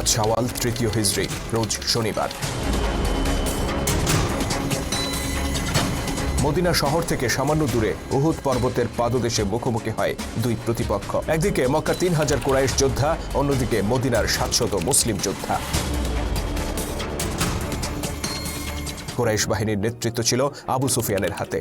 পাঁচ শাওয়াল তৃতীয় হিজড়ি, রোজ শনিবার। মদিনা শহর থেকে সামান্য দূরে উহুদ পর্বতের পাদদেশে মুখোমুখি হয় দুই প্রতিপক্ষ। একদিকে মক্কা তিন হাজার কোরাইশ যোদ্ধা, অন্যদিকে মদিনার সাতশত মুসলিম যোদ্ধা। কোরাইশ বাহিনীর নেতৃত্ব ছিল আবু সুফিয়ানের হাতে।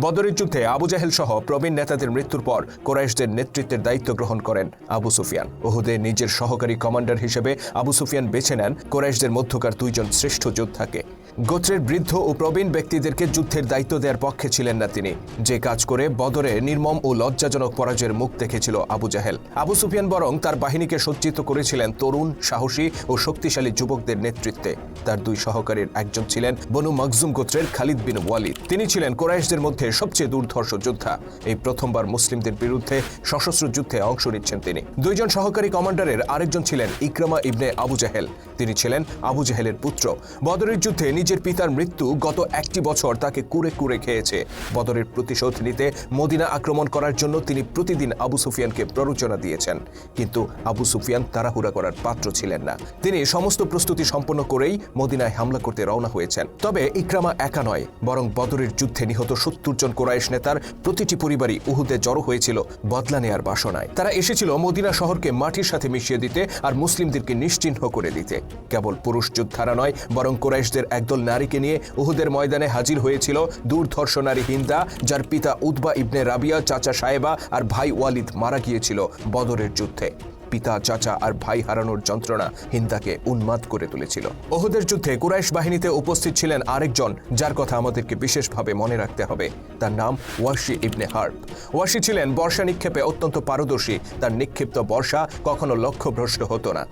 বদরের যুদ্ধে আবু জাহেল সহ প্রবীণ নেতাদের মৃত্যুর পর কোরাইশদের নেতৃত্বের দায়িত্ব গ্রহণ করেন আবু সুফিয়ান। ওহুদে নিজের সহকারী কমান্ডার হিসেবে আবু সুফিয়ান বেছে নেন কোরাইশদের মধ্যকার দুইজন শ্রেষ্ঠ যোদ্ধাকে। গোত্রের বৃদ্ধ ও প্রবীণ ব্যক্তিদেরকে যুদ্ধের দায়িত্ব দেওয়ার পক্ষে ছিলেন না তিনি। যে কাজ করে বদরে নির্মম ও লজ্জাজনক পরাজয়ের মুখ দেখেছিল আবু জাহেল। আবু সুফিয়ান বরং তার বাহিনীকে সজ্জিত করেছিলেন তরুণ, সাহসী ও শক্তিশালী যুবকদের নেতৃত্বে। তার দুই সহকারীর একজন ছিলেন বনু মখজুম গোত্রের খালিদ বিন ওয়ালিদ। তিনি ছিলেন কোরাইশদের মধ্যে সবচেয়ে দুর্ধর্ষ যোদ্ধা। এই প্রথমবার মুসলিমদের বিরুদ্ধে সশস্ত্র যুদ্ধে অংশ নিচ্ছেন তিনি। দুইজন সহকারী কমান্ডারের আরেকজন ছিলেন ইকরামা ইবনে আবু জাহেল। তিনি ছিলেন আবু জাহেলের পুত্র। বদরের যুদ্ধে নিজের পিতার মৃত্যু গত একটি বছর তাকে কুরে কুরে খেয়েছে। বদরের প্রতিশোধ নিতে মদিনা আক্রমণ করার জন্য তিনি প্রতিদিন আবু সুফিয়ানকে প্ররোচনা দিয়েছেন। কিন্তু আবু সুফিয়ান তাড়াহুড়া করার পাত্র ছিলেন না। তিনি সমস্ত প্রস্তুতি সম্পন্ন করেই মদিনায় হামলা করতে রওনা হয়েছেন। তবে ইকরামা একা নয়, বরং বদরের যুদ্ধে নিহত সত্তর জন কোরাইশ নেতার প্রতিটি পরিবারই উহুদে জড়ো হয়েছিল বদলা নেয়ার বাসনায়। তারা এসেছিল মদিনা শহরকে মাটির সাথে মিশিয়ে দিতে আর মুসলিমদেরকে নিশ্চিহ্ন করে দিতে। কেবল পুরুষ যোদ্ধারা নয়, বরং কোরাইশদের একদল নারীকে নিয়ে উহুদের ময়দানে হাজির হয়েছিল দুর্ধর্ষ নারী হিন্দা, যার পিতা উদ্বা ইবনে রাবিয়া, চাচা সাহেবা আর ভাই ওয়ালিদ মারা গিয়েছিল বদরের যুদ্ধে। পিতা, চাচা আর ভাই হারানোর যন্ত্রণা হিন্দাকে উন্মাদ করে তুলেছিল। ওহুদের যুদ্ধে কুরাইশ বাহিনীতে উপস্থিত ছিলেন আরেকজন, যার কথা আমাদেরকে বিশেষভাবে মনে রাখতে হবে। তার নাম ওয়াশি ইবনে হার্ব। ওয়াশি ছিলেন বর্ষা নিক্ষেপে অত্যন্ত পারদর্শী। তার নিক্ষিপ্ত বর্ষা কখনো লক্ষ্যভ্রষ্ট হতো না।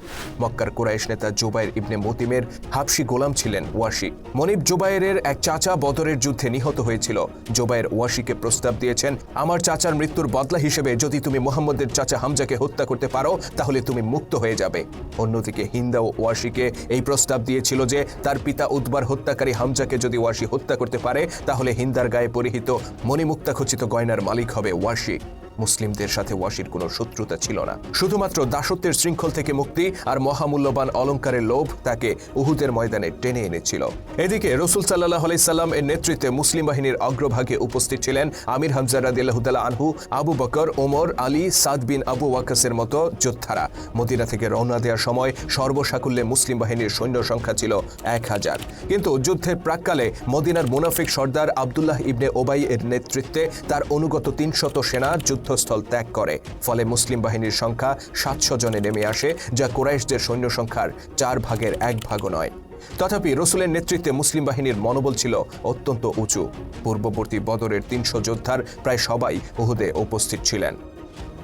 মক্কার কুরাইশ নেতা জুবাইর ইবনে মতিমের হাবশি গোলাম ছিলেন ওয়াশি মনিব জুবাইরের এক চাচা বদরের যুদ্ধে নিহত হয়েছিল। জুবাইর ওয়াশিকে প্রস্তাব দিয়েছেন, আমার চাচার মৃত্যুর বদলা হিসেবে যদি তুমি মোহাম্মদের চাচা হামজাকে হত্যা করতে পারো তাহলে তুমি মুক্ত হয়ে যাবে। অন্যদিকে হিন্দা ও ওয়াশিকে এই প্রস্তাব দিয়েছিল যে তার পিতা উদ্বার হত্যাকারী হামজাকে যদি ওয়াশি হত্যা করতে পারে, তাহলে হিন্দার গায়ে পরিহিত মণিমুক্তাখচিত গয়নার মালিক হবে ওয়াশি মুসলিমদের সাথে ওয়াশির কোনো শত্রুতা ছিল না। শুধুমাত্র দাসত্বের শৃঙ্খল থেকে মুক্তি আর মহামূল্যবান অলঙ্কারের লোভ তাকে উহুদের ময়দানে টেনে এনেছিল। এদিকে রসুল সাল্লাহ আলাইসাল্লাম এর নেতৃত্বে মুসলিম বাহিনীর অগ্রভাগে উপস্থিত ছিলেন আমির হামজা রাদিল্লাহুদ্দাল্লাহ আনহু, আবু বকর, ওমর, আলী, সাদ বিন আবু ওয়াকাসের মতো যোদ্ধারা। মদিনা থেকে রওনা দেওয়ার সময় সর্বসাকুল্যে মুসলিম বাহিনীর সৈন্য সংখ্যা ছিল এক হাজার। কিন্তু যুদ্ধের প্রাককালে মদিনার মুনাফিক সর্দার আবদুল্লাহ ইবনে ওবাই এর নেতৃত্বে তার অনুগত তিনশত সেনা যুদ্ধস্থল ত্যাগ করে। ফলে মুসলিম বাহিনীর সংখ্যা সাতশো জনে নেমে আসে, যা কোরাইশদের সৈন্য সংখ্যার চার ভাগের এক ভাগও নয়। তথাপি রসুলের নেতৃত্বে মুসলিম বাহিনীর মনোবল ছিল অত্যন্ত উঁচু। পূর্ববর্তী বদরের তিনশো যোদ্ধার প্রায় সবাই উহুদে উপস্থিত ছিলেন।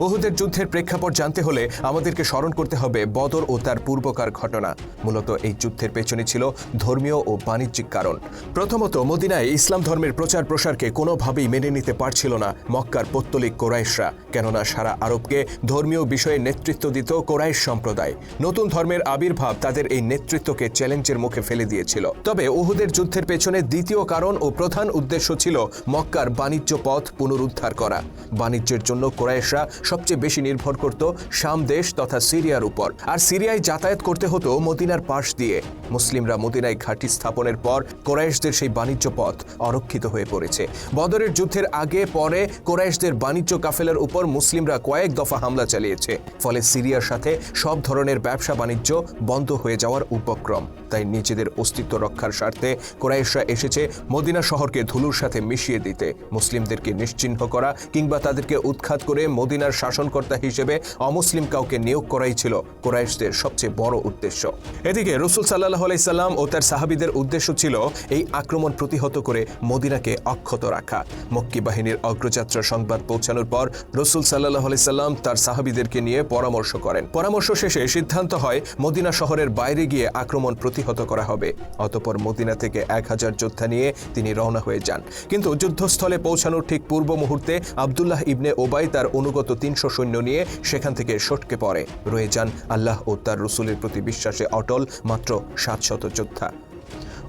উহুদের যুদ্ধের প্রেক্ষাপট জানতে হলে আমাদেরকে স্মরণ করতে হবে বদর ও তার পূর্বকার ঘটনা। মূলত এই যুদ্ধের পেছনে ছিল ধর্মীয় ও বাণিজ্যিক কারণ। প্রথমত, মদিনায় ইসলাম ধর্মের প্রচার প্রসারকে কোনোভাবেই মেনে নিতে পারছিল না মক্কার পত্তলিক কোরাইশরা, কেননা সারা আরবকে ধর্মীয় বিষয়ে নেতৃত্ব দিত কোরাইশ সম্প্রদায়। নতুন ধর্মের আবির্ভাব তাদের এই নেতৃত্বকে চ্যালেঞ্জের মুখে ফেলে দিয়েছিল। তবে উহুদের যুদ্ধের পেছনে দ্বিতীয় কারণ ও প্রধান উদ্দেশ্য ছিল মক্কার বাণিজ্য পথ পুনরুদ্ধার করা। বাণিজ্যের জন্য কোরাইশরা সবচেয়ে বেশি নির্ভর করত শাম দেশ তথা সিরিয়ার উপর। আর সিরিয়ায় যাতায়াত করতে হতো মদিনার পাশ দিয়ে। মুসলিমরা মদিনায় ঘাঁটি স্থাপনের পর কোরাইশদের সেই বাণিজ্য পথ অরক্ষিত হয়ে পড়েছে। বদরের যুদ্ধের আগে পরে কোরাইশদের বাণিজ্য কাফেলার উপর মুসলিমরা কয়েক দফা হামলা চালিয়েছে। ফলে সিরিয়ার সাথে সব ধরনের ব্যবসা বাণিজ্য বন্ধ হয়ে যাওয়ার উপক্রম। তাই নিজেদের অস্তিত্ব রক্ষার স্বার্থে কোরাইশরা এসেছে মদিনা শহরকে ধুলুর সাথে মিশিয়ে দিতে। মুসলিমদেরকে নিশ্চিহ্ন করা কিংবা তাদেরকে উৎখাত করে মদিনার শাসনকর্তা হিসেবে অমুসলিম কাউকে নিয়োগ করাই ছিল কোরাইশদের সবচেয়ে বড় উদ্দেশ্য। এদিকে রসুল সাল্লাহ আলাইসাল্লাম ও তার সাহাবিদের উদ্দেশ্য ছিল এই আক্রমণ প্রতিহত করে মদিনাকে অক্ষত রাখা। মক্কি বাহিনীর অগ্রযাত্রার সংবাদ পৌঁছানোর পর রসুল সাল্লাহ আলাইসাল্লাম তার সাহাবিদেরকে নিয়ে পরামর্শ করেন। পরামর্শ শেষে সিদ্ধান্ত হয় মদিনা শহরের বাইরে গিয়ে আক্রমণ প্রতিহত করা হবে। অতপর মদিনা থেকে এক হাজার যোদ্ধা নিয়ে তিনি রওনা হয়ে যান। কিন্তু যুদ্ধস্থলে পৌঁছানোর ঠিক পূর্ব মুহূর্তে আবদুল্লাহ ইবনে ওবাই তার অনুগত তিনশো সৈন্য নিয়ে সেখান থেকে সটকে পড়ে। রয়ে যান আল্লাহ ও তার রসুলের প্রতি বিশ্বাসে অটল মাত্র সাতশত যোদ্ধা।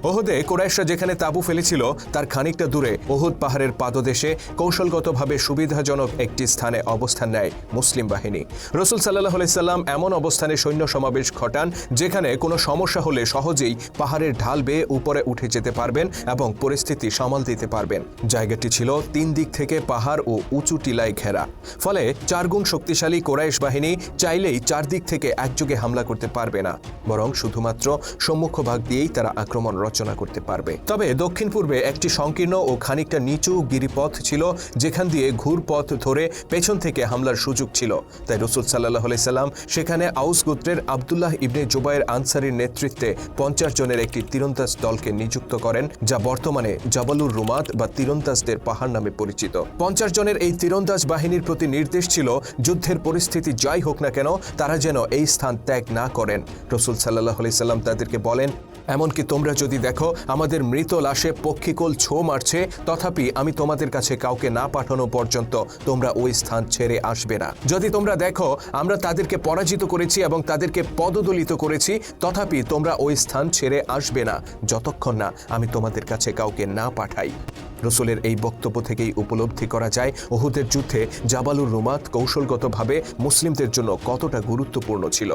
ওহুদে কোরাইশরা যেখানে তাঁবু ফেলেছিল, তার খানিকটা দূরে ওহুদ পাহাড়ের পাদদেশে কৌশলগতভাবে সুবিধাজনক একটি স্থানে অবস্থান নেয় মুসলিম বাহিনী। রসুল সাল্লাহ সাল্লাম এমন অবস্থানে সৈন্য সমাবেশ ঘটান, যেখানে কোনো সমস্যা হলে সহজেই পাহাড়ের ঢাল বেয়ে উপরে উঠে যেতে পারবেন এবং পরিস্থিতি সামাল দিতে পারবেন। জায়গাটি ছিল তিন দিক থেকে পাহাড় ও উঁচু টিলায় ঘেরা। ফলে চারগুণ শক্তিশালী কোরাইশ বাহিনী চাইলেই চারদিক থেকে একযোগে হামলা করতে পারবে না। বরং শুধুমাত্র সম্মুখ ভাগ দিয়েই তারা আক্রমণ রচনা করতে পারবে। তবে দক্ষিণ পূর্বে একটি সংকীর্ণ ও খানিকটা নিচু গিরিপথ ছিল, যেখান দিয়ে ঘুরপথ ধরে পেছন থেকে হামলার সুযোগ ছিল। তাই রসুল সাল্লাহ সাল্লাম সেখানে আউস গোত্রের আবদুল্লাহ ইবনে জুবাইর আনসারির নেতৃত্বে পঞ্চাশ জনের একটি তীরন্দাজ দলকে নিযুক্ত করেন, যা বর্তমানে জাবালুর রুমাত বা তীরন্দাজদের পাহাড় নামে পরিচিত। পঞ্চাশ জনের এই তীরন্দাজ বাহিনীর প্রতি নির্দেশ ছিল, যুদ্ধের পরিস্থিতি যাই হোক না কেন, তারা যেন এই স্থান ত্যাগ না করেন। রসুল সাল্লাহ সাল্লাম তাদেরকে বলেন এমনকি তোমরা যদি দেখো, আমাদের মৃত লাশে পক্ষিকোল ছো মারছে, তথাপি আমি তোমাদের কাছে কাউকে না পাঠানো পর্যন্ত তোমরা ওই স্থান ছেড়ে আসবে না। যদি তোমরা দেখো, আমরা তাদেরকে পরাজিত করেছি এবং তাদেরকে পদদলিত করেছি, তথাপি তোমরা ওই স্থান ছেড়ে আসবে না। যতক্ষণ না আমি তোমাদের কাছে কাউকে না পাঠাই। রসুলের এই বক্তব্য থেকেই উপলব্ধি করা যায় ওহুদের যুদ্ধে জাবালুর রুমাত কৌশলগতভাবে মুসলিমদের জন্য কতটা গুরুত্বপূর্ণ ছিল।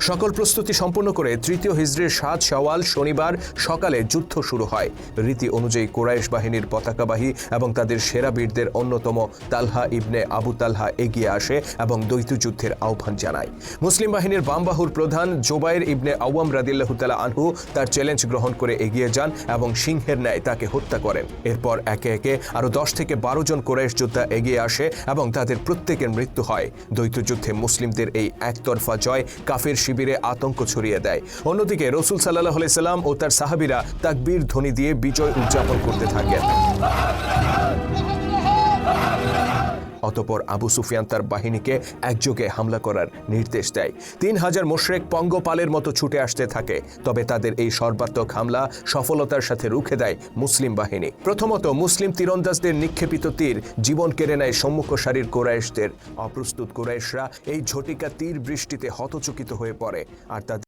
সকল প্রস্তুতি সম্পন্ন করে তৃতীয় হিজড়ির সাত সওয়াল শনিবার সকালে যুদ্ধ শুরু হয়। রীতি অনুযায়ী কোরাইশ বাহিনীর পতাকাবাহী এবং তাদের সেরা বীরদের অন্যতম তালহা ইবনে আবু তালহা এগিয়ে আসে এবং দ্বৈত যুদ্ধের আহ্বান জানায়। মুসলিম বাহিনীর বামবাহুর প্রধান জোবাইর ইবনে আওয়াম রাদিল্লাহ তালা আনহু তার চ্যালেঞ্জ গ্রহণ করে এগিয়ে যান এবং সিংহের ন্যায় তাকে হত্যা করেন। এরপর একে একে আরও দশ থেকে বারো জন কোরাইশ যোদ্ধা এগিয়ে আসে এবং তাদের প্রত্যেকের মৃত্যু হয়। দ্বৈত যুদ্ধে মুসলিমদের এই একতরফা জয় কাফের শিবিরে আতঙ্ক ছড়িয়ে দেয়। অন্যদিকে রসুল সাল্লাহ সাল্লাম ও তার সাহাবিরা তাকবীর ধ্বনি দিয়ে বিজয় উদযাপন করতে থাকেন। অতপর আবু সুফিয়ান তার বাহিনীকে একযোগে হামলা করার নির্দেশ দেয়। তিন হাজার মোশরেক পঙ্গপালের মতো ছুটে আসতে থাকে, তবে তাদের এই সর্বাত্মক হামলা সফলতার সাথে রুখে দেয় মুসলিম বাহিনী। প্রথমত, মুসলিম তীরন্দাজদের নিক্ষেপিত তীর জীবন কেড়ে নেয় সম্মুখ সারির কোরাইশদের। অপ্রস্তুত কোরাইশরা এই ঝটিকা তীর বৃষ্টিতে হতচকিত হয়ে পড়ে, আর তাদের